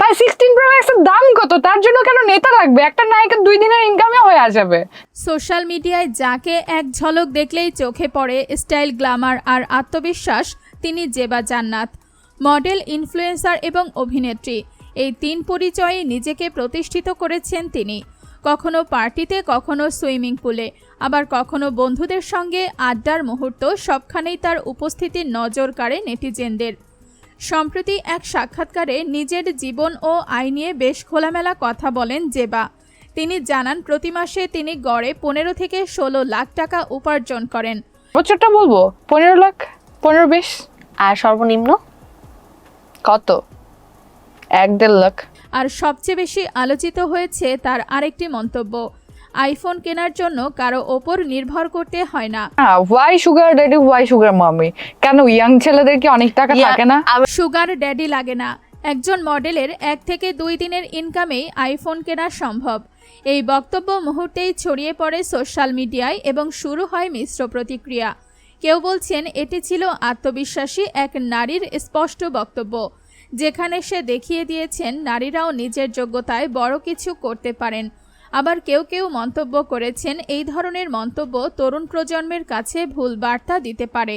ভাই sixteen pro ম্যাক্সের দাম কত? তার জন্য কেন নেতা লাগবে? একটা নায়িকার দুই দিনের ইনকামে হয়ে যাবে। সোশ্যাল মিডিয়ায় যাকে এক ঝলক দেখলেই চোখে পড়ে স্টাইল গ্ল্যামার আর আত্মবিশ্বাস, তিনি জেবা জান্নাত। মডেল ইনফ্লুয়েন্সার এবং অভিনেত্রী, এই তিন পরিচয়ে নিজেকে প্রতিষ্ঠিত করেছেন তিনি। কখনো পার্টিতে, কখনো সুইমিং পুলে, আবার কখনো বন্ধুদের সঙ্গে আড্ডার মুহূর্ত সবখানেই তার উপস্থিতির নজর কাড়ে নেটিজেনদের। সম্প্রতি এক সাক্ষাৎকারে নিজের জীবন ও আয় নিয়ে বেশ খোলামেলা কথা বলেন জেবা। তিনি জানান প্রতি মাসে তিনি গড়ে পনেরো থেকে ষোলো লাখ টাকা উপার্জন করেন। বছরটা বলব পনেরো লাখ পনেরো বিশ আর সর্বনিম্ন কত? এক দেড় লাখ। আর সবচেয়ে বেশি আলোচিত হয়েছে তার আরেকটি মন্তব্য। আইফোন কেনার জন্য কারও ওপর নির্ভর করতে হয় না। Why sugar daddy why sugar mummy কেন ইয়াং ছেলেদের কি অনেক টাকা থাকে না? সুগার ড্যাডি লাগে না। একজন মডেলের এক থেকে দুই দিনের ইনকামেই আইফোন কেনা সম্ভব। এই বক্তব্য মুহূর্তেই ছড়িয়ে পড়ে সোশ্যাল মিডিয়ায় এবং শুরু হয় মিশ্র প্রতিক্রিয়া। কেউ বলছেন এটি ছিল আত্মবিশ্বাসী এক নারীর স্পষ্ট বক্তব্য যেখানে সে দেখিয়ে দিয়েছেন নারীরাও নিজের যোগ্যতায় বড় কিছু করতে পারেন। আবার কেউ কেউ মন্তব্য করেছেন, এই ধরনের মন্তব্য তরুণ প্রজন্মের কাছে ভুল বার্তা দিতে পারে।